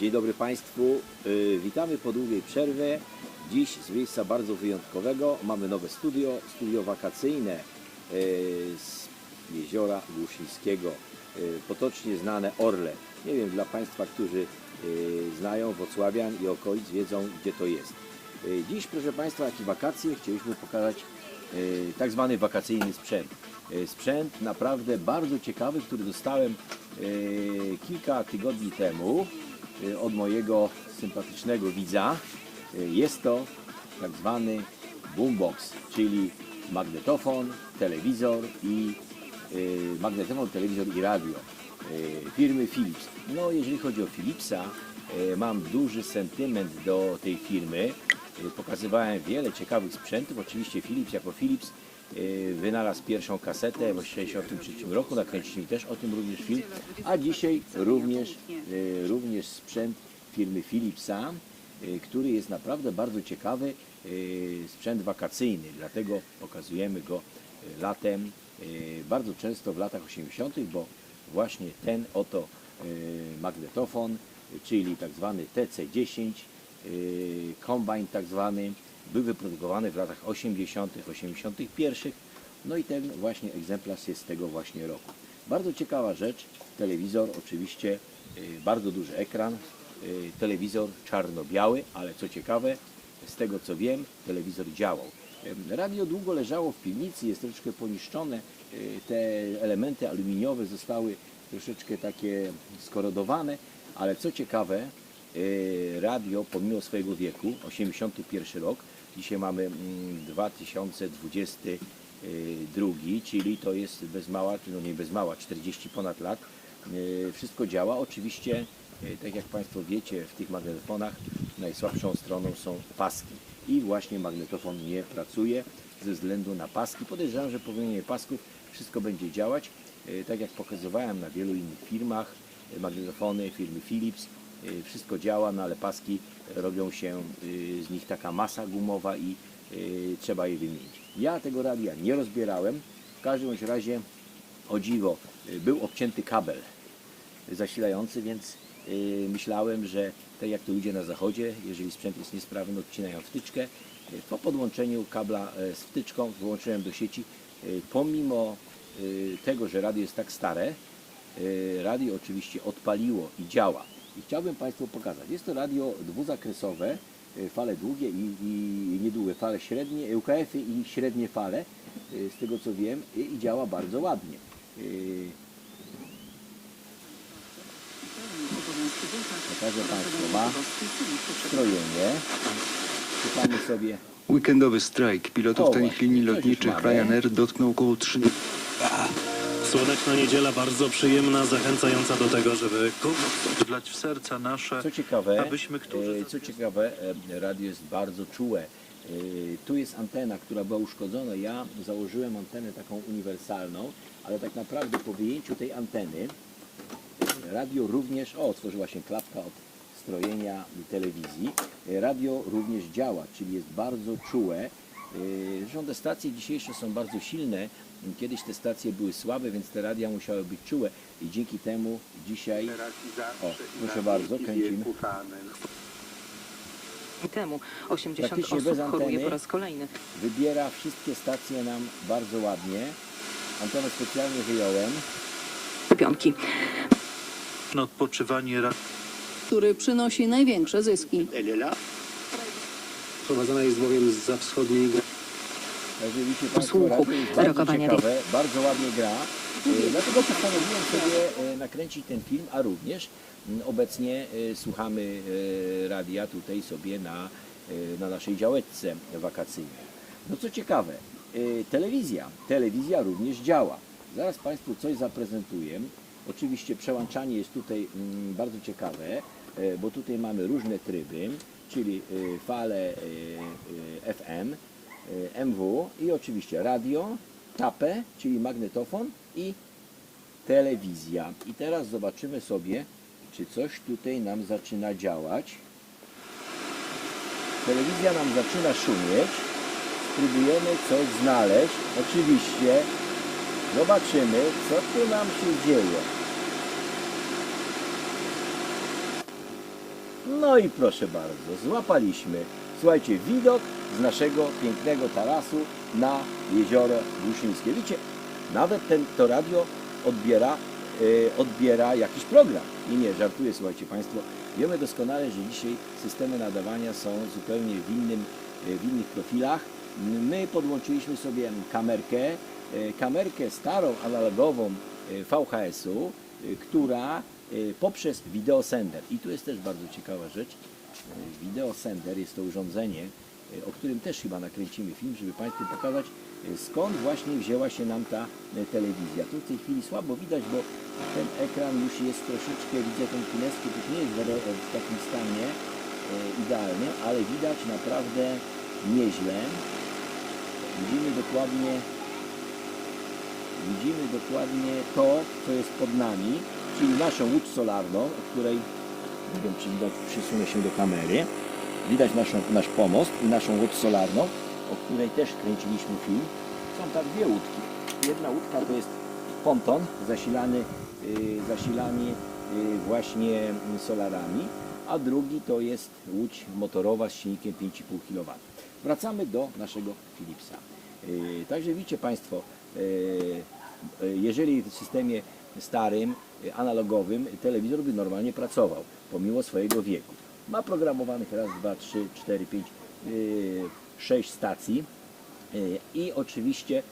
Dzień dobry Państwu, Y, witamy po długiej przerwie. Dziś z miejsca bardzo wyjątkowego mamy nowe studio, studio wakacyjne y, z jeziora Głuszyńskiego, y, potocznie znane Orle. Nie wiem, dla Państwa, którzy znają Wocławian i okolic, wiedzą gdzie to jest. Dziś, proszę Państwa, jak wakacje, chcieliśmy pokazać tak zwany wakacyjny sprzęt. Sprzęt naprawdę bardzo ciekawy, który dostałem kilka tygodni temu od mojego sympatycznego widza. Y, Jest to tak zwany boombox, czyli magnetofon, telewizor i y, magnetofon, telewizor i radio y, firmy Philips. No jeżeli chodzi o Philipsa, y, mam duży sentyment do tej firmy. Y, Pokazywałem wiele ciekawych sprzętów. Oczywiście Philips jako Philips y, wynalazł pierwszą kasetę w 1963 roku. Nakręciliśmy też o tym również film. A dzisiaj również, y, również sprzęt firmy Philipsa, y, który jest naprawdę bardzo ciekawy. y, Sprzęt wakacyjny, dlatego pokazujemy go y, latem, y, bardzo często w latach 80., bo właśnie ten oto y, magnetofon, y, czyli tak zwany TC10, y, kombajn tak zwany, był wyprodukowany w latach 80., 81. No i ten właśnie egzemplarz jest z tego właśnie roku. Bardzo ciekawa rzecz, telewizor oczywiście, y, bardzo duży ekran, y, telewizor czarno-biały, ale co ciekawe, z tego co wiem, telewizor działał. Radio długo leżało w piwnicy, jest troszeczkę poniszczone, y, te elementy aluminiowe zostały troszeczkę takie skorodowane, ale co ciekawe, radio pomimo swojego wieku, 81 rok, dzisiaj mamy mm, 2022, czyli to jest bez mała, no nie bez mała, 40 ponad lat, y, wszystko działa. Oczywiście, y, tak jak Państwo wiecie, w tych magnetofonach najsłabszą stroną są paski i właśnie magnetofon nie pracuje ze względu na paski. Podejrzewam, że po wymianie pasków wszystko będzie działać. Y, Tak jak pokazywałem na wielu innych firmach, y, magnetofony firmy Philips, y, wszystko działa, no ale paski robią się y, z nich taka masa gumowa i y, trzeba je wymienić. Ja tego radia nie rozbierałem, w każdym razie o dziwo y, był obcięty kabel zasilający, więc y, myślałem, że tak jak to ludzie na zachodzie, jeżeli sprzęt jest niesprawny, odcinają wtyczkę. Y, Po podłączeniu kabla z wtyczką wyłączyłem do sieci. Y, Pomimo y, tego, że radio jest tak stare, y, radio oczywiście odpaliło i działa. I chciałbym Państwu pokazać. Jest to radio dwuzakresowe, y, fale długie i, i niedługie, fale średnie, UKF-y i średnie fale, y, z tego co wiem, i, działa bardzo ładnie. Pokażę Państwu, ma strojenie. Czytamy sobie Weekendowy strajk pilotów O, tanich linii lotniczych. Ryanair dotknął około 30 Słoneczna niedziela bardzo przyjemna, zachęcająca do tego, żeby wlać w serca nasze, Co ciekawe, abyśmy, którzy e, co ciekawe, e, radio jest bardzo czułe. E, Tu jest antena, która była uszkodzona. Ja założyłem antenę taką uniwersalną, ale tak naprawdę po wyjęciu tej anteny radio również, o, otworzyła się klapka od strojenia telewizji. Radio również działa, czyli jest bardzo czułe. Zresztą te stacje dzisiejsze są bardzo silne. Kiedyś te stacje były słabe, więc te radia musiały być czułe i dzięki temu dzisiaj o, proszę bardzo, kręcimy. temu 80 Praktycznie bez osób choruje anteny. po raz kolejny. Wybiera wszystkie stacje nam bardzo ładnie. Antenę specjalnie wyjąłem. Szczepionki. odpoczywanie ra- który przynosi największe zyski. prowadzona jest bowiem za wschodniej granicy. Także widzicie Państwo, Słuchu, radio jest bardzo rokowania ciekawe, bardzo ładnie gra. E, Dlatego postanowiłem sobie e, nakręcić ten film, a również obecnie e, słuchamy radia tutaj sobie na, na naszej działeczce wakacyjnej. No co ciekawe, telewizja. Telewizja również działa. Zaraz Państwu coś zaprezentuję. Oczywiście przełączanie jest tutaj bardzo ciekawe, bo tutaj mamy różne tryby, czyli fale FM, MW i oczywiście radio, tapę, czyli magnetofon i telewizja. I teraz zobaczymy sobie, czy coś tutaj nam zaczyna działać. Telewizja nam zaczyna szumieć. Spróbujemy coś znaleźć. Oczywiście zobaczymy, co tu nam się dzieje. No i proszę bardzo, złapaliśmy. Słuchajcie, widok z naszego pięknego tarasu na jezioro Głuszyńskie. Wiecie, nawet ten, to radio odbiera, e, odbiera jakiś program. I nie, żartuję, słuchajcie Państwo. Wiemy doskonale, że dzisiaj systemy nadawania są zupełnie w, innym, e, w innych profilach. My podłączyliśmy sobie kamerkę, e, kamerkę starą, analogową VHS-u, która poprzez wideosender. I tu jest też bardzo ciekawa rzecz. Wideosender jest to urządzenie, e, o którym też chyba nakręcimy film, żeby Państwu pokazać, e, skąd właśnie wzięła się nam ta e, telewizja. Tu w tej chwili słabo widać, bo ten ekran już jest troszeczkę, widzę ten kineskop już nie jest w, takim stanie idealnym, ale widać naprawdę nieźle. Widzimy dokładnie widzimy dokładnie to, co jest pod nami, czyli naszą łódź solarną, o której nie wiem, czy widać, przysunę się do kamery. Widać naszą, nasz pomost i naszą łódź solarną, o której też kręciliśmy film. Są tak dwie łódki. Jedna łódka to jest ponton zasilany, yy, zasilany yy, właśnie solarami, a drugi to jest łódź motorowa z silnikiem 5,5 kW. Wracamy do naszego Philipsa. Yy, Także widzicie Państwo, yy, jeżeli w systemie starym, yy, analogowym, telewizor by normalnie pracował, pomimo swojego wieku. Ma programowanych raz, dwa, trzy, cztery, pięć, yy, sześć stacji i oczywiście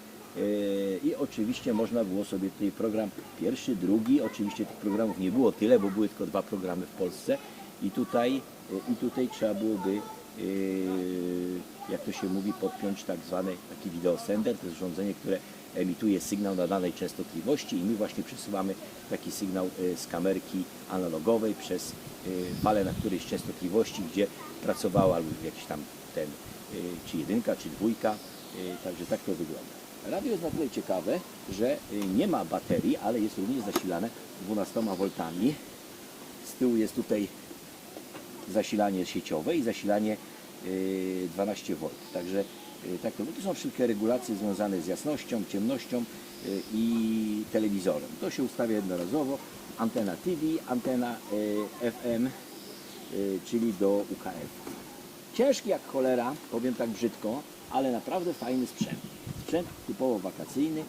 i oczywiście można było sobie tutaj program pierwszy, drugi, oczywiście tych programów nie było tyle, bo były tylko dwa programy w Polsce i tutaj, i tutaj trzeba byłoby jak to się mówi, podpiąć tak zwany taki wideosender, to jest urządzenie, które emituje sygnał na danej częstotliwości i my właśnie przesyłamy taki sygnał y, z kamerki analogowej przez y, falę na którejś częstotliwości, gdzie pracowała lub jakiś tam ten, czy jedynka, czy dwójka, także tak to wygląda. Radio jest na tyle ciekawe, że nie ma baterii, ale jest również zasilane 12 V. Z tyłu jest tutaj zasilanie sieciowe i zasilanie y, 12 V. Także y, tak to, są wszelkie regulacje związane z jasnością, ciemnością y, i telewizorem. To się ustawia jednorazowo. Antena TV, antena y, FM, y, czyli do UKF. Ciężki jak cholera, powiem tak brzydko, ale naprawdę fajny sprzęt. Sprzęt typowo wakacyjny,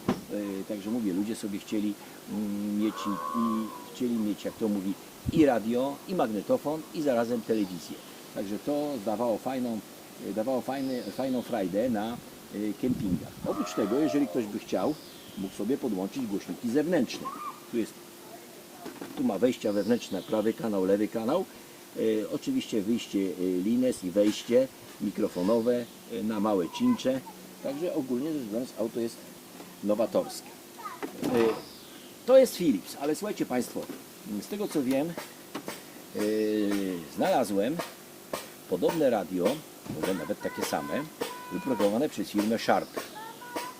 także mówię, ludzie sobie chcieli mm, mieć i chcieli mieć, jak to mówi, i radio, i magnetofon, i zarazem telewizję. Także to dawało fajną, dawało fajny, fajną frajdę na yy, kempingach. Oprócz tego, jeżeli ktoś by chciał, mógł sobie podłączyć głośniki zewnętrzne. Tu jest tu ma wejścia wewnętrzne, prawy kanał, lewy kanał. E, oczywiście wyjście e, lines i wejście mikrofonowe e, na małe cincze. Także ogólnie rzecz biorąc auto jest nowatorskie. E, to jest Philips, ale słuchajcie Państwo, z tego co wiem, e, znalazłem podobne radio, może nawet takie same, wyprodukowane przez firmę Sharp.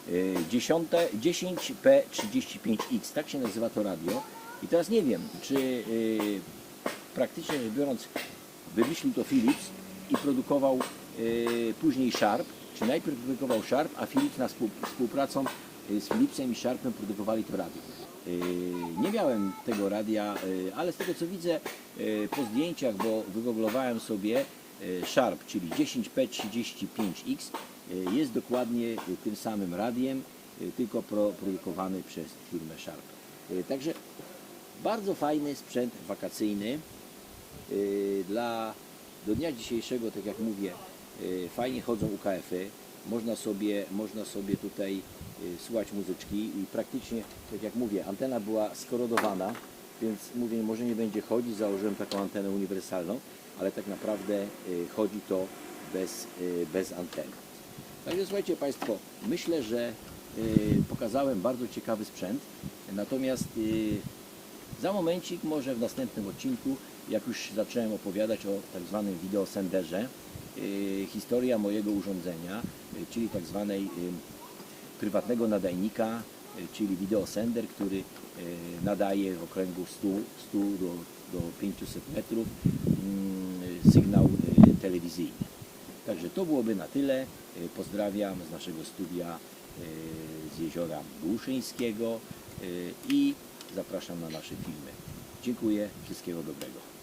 Y, 10 10P35X, tak się nazywa to radio. I teraz nie wiem, czy y, praktycznie rzecz biorąc wymyślił to Philips i produkował później Sharp, czy najpierw produkował Sharp, a Philips na współ, współpracą z Philipsem i Sharpem produkowali to radio. Y, Nie miałem tego radia, y, ale z tego co widzę y, po zdjęciach, bo wygooglowałem sobie Sharp, czyli 10P35X y, jest dokładnie tym samym radiem, tylko pro, produkowany przez firmę Sharp. Także bardzo fajny sprzęt wakacyjny dla do dnia dzisiejszego, tak jak mówię, fajnie chodzą UKF-y, można sobie, można sobie tutaj słuchać muzyczki i praktycznie, tak jak mówię, antena była skorodowana, więc mówię, może nie będzie chodzić, założyłem taką antenę uniwersalną, ale tak naprawdę y, chodzi to bez, y, bez anteny. Także słuchajcie Państwo, myślę, że y, pokazałem bardzo ciekawy sprzęt, natomiast y, za momencik, może w następnym odcinku, jak już zacząłem opowiadać o tak zwanym wideosenderze, y, historia mojego urządzenia, y, czyli tak zwanej y, prywatnego nadajnika, y, czyli wideosender, który y, nadaje w okręgu 100, 100 do, do 500 metrów mm, sygnał y, telewizyjny. Także to byłoby na tyle. Pozdrawiam z naszego studia z jeziora Głuszyńskiego i zapraszam na nasze filmy. Dziękuję, wszystkiego dobrego.